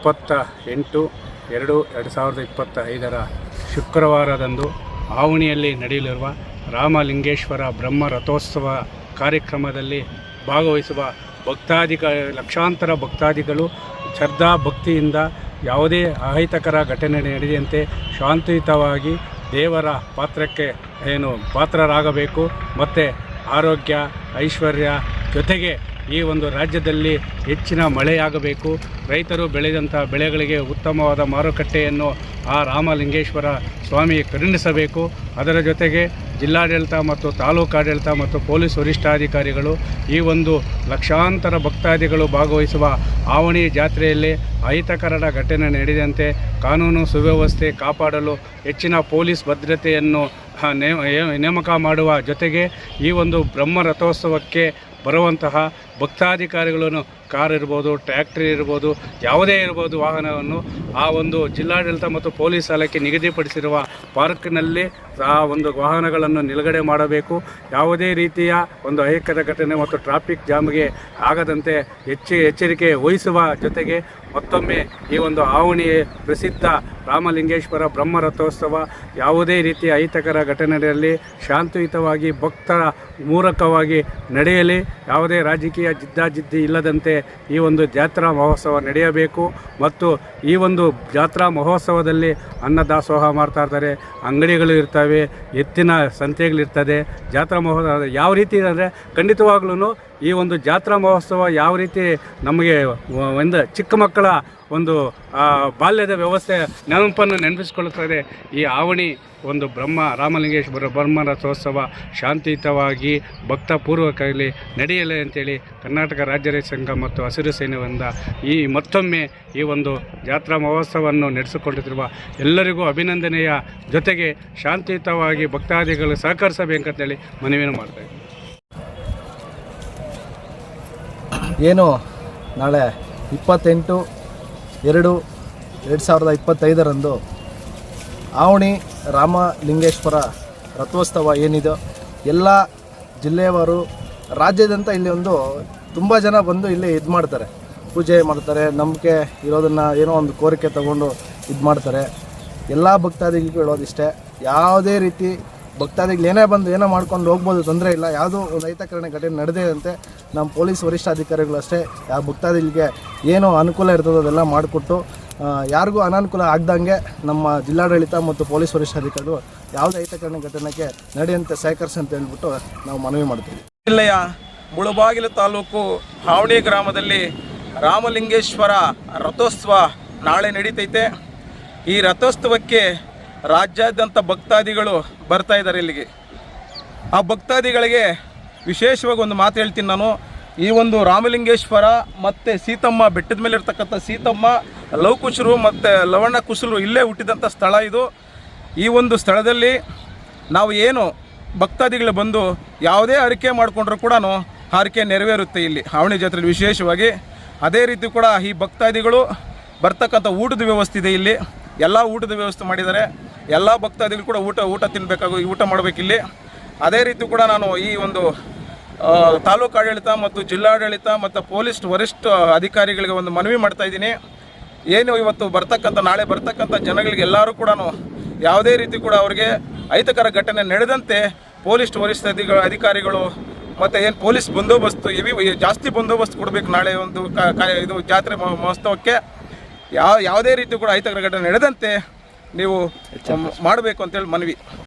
ಇಪ್ಪತ್ತ ಎಂಟು ಎರಡು ಎರಡು ಸಾವಿರದ ಇಪ್ಪತ್ತ ಐದರ ಶುಕ್ರವಾರದಂದು ಆವಣಿಯಲ್ಲಿ ನಡೆಯಲಿರುವ ರಾಮಲಿಂಗೇಶ್ವರ ಬ್ರಹ್ಮ ರಥೋತ್ಸವ ಕಾರ್ಯಕ್ರಮದಲ್ಲಿ ಭಾಗವಹಿಸುವ ಭಕ್ತಾದಿಗ ಲಕ್ಷಾಂತರ ಭಕ್ತಾದಿಗಳು ಶ್ರದ್ಧಾ ಭಕ್ತಿಯಿಂದ ಯಾವುದೇ ಅಹಿತಕರ ಘಟನೆ ನಡೆಯದಂತೆ ಶಾಂತಿಯುತವಾಗಿ ದೇವರ ಪಾತ್ರಕ್ಕೆ ಏನು ಪಾತ್ರರಾಗಬೇಕು, ಮತ್ತು ಆರೋಗ್ಯ, ಐಶ್ವರ್ಯ ಜೊತೆಗೆ ಈ ಒಂದು ರಾಜ್ಯದಲ್ಲಿ ಹೆಚ್ಚಿನ ಮಳೆಯಾಗಬೇಕು. ರೈತರು ಬೆಳೆದಂಥ ಬೆಳೆಗಳಿಗೆ ಉತ್ತಮವಾದ ಮಾರುಕಟ್ಟೆಯನ್ನು ಆ ರಾಮಲಿಂಗೇಶ್ವರ ಸ್ವಾಮಿ ಕರುಣಿಸಬೇಕು ಅದರ ಜೊತೆಗೆ ಜಿಲ್ಲಾಡಳಿತ ಮತ್ತು ತಾಲೂಕಾಡಳಿತ ಮತ್ತು ಪೊಲೀಸ್ ವರಿಷ್ಠಾಧಿಕಾರಿಗಳು ಈ ಒಂದು ಲಕ್ಷಾಂತರ ಭಕ್ತಾದಿಗಳು ಭಾಗವಹಿಸುವ ಆವಣಿ ಜಾತ್ರೆಯಲ್ಲಿ ಅಹಿತಕರಣ ಘಟನೆ ನಡೆದಂತೆ ಕಾನೂನು ಸುವ್ಯವಸ್ಥೆ ಕಾಪಾಡಲು ಹೆಚ್ಚಿನ ಪೊಲೀಸ್ ಭದ್ರತೆಯನ್ನು ನೇಮ ನೇಮಕ ಮಾಡುವ ಜೊತೆಗೆ ಈ ಒಂದು ಬ್ರಹ್ಮ ರಥೋತ್ಸವಕ್ಕೆ ಬರುವಂತಹ ಭಕ್ತಾಧಿಕಾರಿಗಳನ್ನು ಕಾರ್ ಇರ್ಬೋದು, ಟ್ರ್ಯಾಕ್ಟ್ರಿ ಇರ್ಬೋದು, ಯಾವುದೇ ಇರ್ಬೋದು ವಾಹನವನ್ನು ಆ ಒಂದು ಜಿಲ್ಲಾಡಳಿತ ಮತ್ತು ಪೊಲೀಸ್ ಇಲಾಖೆ ನಿಗದಿಪಡಿಸಿರುವ ಪಾರ್ಕ್ನಲ್ಲಿ ಆ ಒಂದು ವಾಹನಗಳನ್ನು ನಿಲುಗಡೆ ಮಾಡಬೇಕು. ಯಾವುದೇ ರೀತಿಯ ಒಂದು ಅಹಿತಕರ ಘಟನೆ ಮತ್ತು ಟ್ರಾಫಿಕ್ ಜಾಮ್ಗೆ ಆಗದಂತೆ ಹೆಚ್ಚು, ಎಚ್ಚರಿಕೆ ವಹಿಸುವ ಜೊತೆಗೆ ಮತ್ತೊಮ್ಮೆ ಈ ಒಂದು ಆವಣಿ ಪ್ರಸಿದ್ಧ ರಾಮಲಿಂಗೇಶ್ವರ ಬ್ರಹ್ಮ ರಥೋತ್ಸವ ಯಾವುದೇ ರೀತಿಯ ಅಹಿತಕರ ಘಟನೆಯಲ್ಲಿ ಶಾಂತಿಯುತವಾಗಿ ಭಕ್ತರ ಮೂಲಕವಾಗಿ ನಡೆಯಲಿ. ಯಾವುದೇ ರಾಜಕೀಯ ಜಿದ್ದಾಜಿದ್ದಿ ಇಲ್ಲದಂತೆ ಈ ಒಂದು ಜಾತ್ರಾ ಮಹೋತ್ಸವ ನಡೆಯಬೇಕು. ಮತ್ತು ಈ ಒಂದು ಜಾತ್ರಾ ಮಹೋತ್ಸವದಲ್ಲಿ ಅನ್ನದಾಸೋಹ ಮಾಡ್ತಾ ಇರ್ತಾರೆ. ಅಂಗಡಿಗಳು ಇರ್ತವೆ, ಎತ್ತಿನ ಸಂತೆಗಳಿರ್ತದೆ. ಜಾತ್ರಾ ಮಹೋತ್ಸವ ಯಾವ ರೀತಿ ಅಂದರೆ ಖಂಡಿತವಾಗ್ಲೂ ಈ ಒಂದು ಜಾತ್ರಾ ಮಹೋತ್ಸವ ಯಾವ ರೀತಿ ನಮಗೆ ಒಂದು ಚಿಕ್ಕ ಮಕ್ಕಳ ಒಂದು ಬಾಲ್ಯದ ವ್ಯವಸ್ಥೆ ನೆನಪನ್ನು ನೆನಪಿಸಿಕೊಳ್ಳುತ್ತದೆ. ಈ ಆವಣಿ ಒಂದು ಬ್ರಹ್ಮ ರಾಮಲಿಂಗೇಶ್ವರ ಬ್ರಹ್ಮ ರಥೋತ್ಸವ ಶಾಂತಿಯುತವಾಗಿ ಭಕ್ತಪೂರ್ವಕವಾಗಿ ನಡೆಯಲಿ ಅಂತೇಳಿ ಕರ್ನಾಟಕ ರಾಜ್ಯ ರೈತ ಸಂಘ ಮತ್ತು ಹಸಿರು ಸೇನೆಯಿಂದ ಈ ಮತ್ತೊಮ್ಮೆ ಈ ಒಂದು ಜಾತ್ರಾ ಮಹೋತ್ಸವವನ್ನು ನಡೆಸಿಕೊಂಡಿರುವ ಎಲ್ಲರಿಗೂ ಅಭಿನಂದನೆಯ ಜೊತೆಗೆ ಶಾಂತಿಯುತವಾಗಿ ಭಕ್ತಾದಿಗಳು ಸಹಕರಿಸಬೇಕಂತೇಳಿ ಮನವಿಯನ್ನು ಮಾಡ್ತಾ ಇದ್ದೀನಿ ಏನು? ನಾಳೆ ಇಪ್ಪತ್ತೆಂಟು, ಎರಡು ಎರಡು ಸಾವಿರದ ಇಪ್ಪತ್ತೈದರಂದು ಆವಣಿ ರಾಮಲಿಂಗೇಶ್ವರ ರಥೋತ್ಸವ ಏನಿದೆ? ಎಲ್ಲ ಜಿಲ್ಲೆಯವರು ರಾಜ್ಯದಂತ ಇಲ್ಲಿ ಒಂದು ತುಂಬ ಜನ ಬಂದು ಇಲ್ಲಿ ಇದು ಮಾಡ್ತಾರೆ. ಪೂಜೆ ಮಾಡ್ತಾರೆ, ನಂಬಿಕೆ ಇರೋದನ್ನು ಏನೋ ಒಂದು ಕೋರಿಕೆ ತಗೊಂಡು ಇದು ಮಾಡ್ತಾರೆ. ಎಲ್ಲ ಭಕ್ತಾದಿಗಳಿಗೂ ಹೇಳೋದಿಷ್ಟೇ, ಯಾವುದೇ ರೀತಿ ಭಕ್ತಾದಿಗಳು ಏನೇ ಬಂದು ಏನೋ ಮಾಡ್ಕೊಂಡು ಹೋಗ್ಬೋದು, ತೊಂದರೆ ಇಲ್ಲ. ಯಾವುದೋ ಒಂದು ಘಟನೆ ಘಟನೆ ನಡೆದಿದಂತೆ ನಮ್ಮ ಪೊಲೀಸ್ ವರಿಷ್ಠಾಧಿಕಾರಿಗಳು ಅಷ್ಟೇ ಯಾವ ಭಕ್ತಾದಿಗಳಿಗೆ ಏನು ಅನುಕೂಲ ಇರ್ತದೋ ಅದೆಲ್ಲ ಮಾಡಿಕೊಟ್ಟು ಯಾರಿಗೂ ಅನಾನುಕೂಲ ಆಗ್ದಂಗೆ ನಮ್ಮ ಜಿಲ್ಲಾಡಳಿತ ಮತ್ತು ಪೊಲೀಸ್ ವರಿಷ್ಠಾಧಿಕಾರಿಗಳು ಯಾವುದೇ ಅಹಿತಕರಣ ಘಟನೆಗೆ ನಡೆಯಂತೆ ಸಹಕರಿಸಿ ಅಂತ ಹೇಳ್ಬಿಟ್ಟು ನಾವು ಮನವಿ ಮಾಡ್ತೀವಿ. ಜಿಲ್ಲೆಯ ಮುಳುಬಾಗಿಲು ತಾಲೂಕು ಹಾವಣಿ ಗ್ರಾಮದಲ್ಲಿ ರಾಮಲಿಂಗೇಶ್ವರ ರಥೋತ್ಸವ ನಾಳೆ ನಡೀತೈತೆ. ಈ ರಥೋತ್ಸವಕ್ಕೆ ರಾಜ್ಯಾದ್ಯಂತ ಭಕ್ತಾದಿಗಳು ಬರ್ತಾ ಇದ್ದಾರೆ ಇಲ್ಲಿಗೆ. ಆ ಭಕ್ತಾದಿಗಳಿಗೆ ವಿಶೇಷವಾಗಿ ಒಂದು ಮಾತು ಹೇಳ್ತೀನಿ ನಾನು. ಈ ಒಂದು ರಾಮಲಿಂಗೇಶ್ವರ ಮತ್ತು ಸೀತಮ್ಮ ಬೆಟ್ಟದ ಮೇಲೆ ಇರ್ತಕ್ಕಂಥ ಸೀತಮ್ಮ, ಲವಕುಶರು ಮತ್ತು ಲವಣ್ಣ ಕುಶರು ಇಲ್ಲೇ ಹುಟ್ಟಿದಂಥ ಸ್ಥಳ ಇದು. ಈ ಒಂದು ಸ್ಥಳದಲ್ಲಿ ನಾವು ಏನು ಭಕ್ತಾದಿಗಳು ಬಂದು ಯಾವುದೇ ಹರಕೆ ಮಾಡಿಕೊಂಡ್ರು ಕೂಡ ಹರಕೆ ನೆರವೇರುತ್ತೆ ಇಲ್ಲಿ, ಹಾವಣಿ ಜಾತ್ರೆಯಲ್ಲಿ ವಿಶೇಷವಾಗಿ. ಅದೇ ರೀತಿ ಕೂಡ ಈ ಭಕ್ತಾದಿಗಳು ಬರ್ತಕ್ಕಂಥ ಊಟದ ವ್ಯವಸ್ಥೆ ಇದೆ ಇಲ್ಲಿ. ಎಲ್ಲ ಊಟದ ವ್ಯವಸ್ಥೆ ಮಾಡಿದ್ದಾರೆ. ಎಲ್ಲ ಭಕ್ತಾದಿಗಳು ಕೂಡ ಊಟ ಊಟ ತಿನ್ನಬೇಕಾಗು ಊಟ ಮಾಡಬೇಕಿಲ್ಲಿ. ಅದೇ ರೀತಿ ಕೂಡ ನಾನು ಈ ಒಂದು ತಾಲೂಕು ಆಡಳಿತ ಮತ್ತು ಜಿಲ್ಲಾಡಳಿತ ಮತ್ತು ಪೊಲೀಸ್ ವರಿಷ್ಠ ಅಧಿಕಾರಿಗಳಿಗೆ ಒಂದು ಮನವಿ ಮಾಡ್ತಾ ಇದ್ದೀನಿ. ಏನು ಇವತ್ತು ಬರ್ತಕ್ಕಂಥ, ನಾಳೆ ಬರ್ತಕ್ಕಂಥ ಜನಗಳಿಗೆ ಎಲ್ಲರೂ ಕೂಡ ಯಾವುದೇ ರೀತಿ ಕೂಡ ಅವರಿಗೆ ಅಹಿತಕರ ಘಟನೆ ನಡೆದಂತೆ ಪೊಲೀಸ್ ವರಿಷ್ಠ ಅಧಿಕ- ಅಧಿಕಾರಿಗಳು ಮತ್ತು ಏನು ಪೊಲೀಸ್ ಬಂದೋಬಸ್ತು, ಇವಿ ಜಾಸ್ತಿ ಬಂದೋಬಸ್ತ್ ಕೊಡಬೇಕು ನಾಳೆ ಒಂದು ಇದು ಜಾತ್ರೆ ಮಹೋ- ಮಹೋತ್ಸವಕ್ಕೆ. ಯಾವ ಯಾವುದೇ ರೀತಿ ಕೂಡ ಅಹಿತಕರ ಘಟನೆ ನಡೆದಂತೆ ನೀವು ಮಾಡಬೇಕು ಅಂತೇಳಿ ಮನವಿ.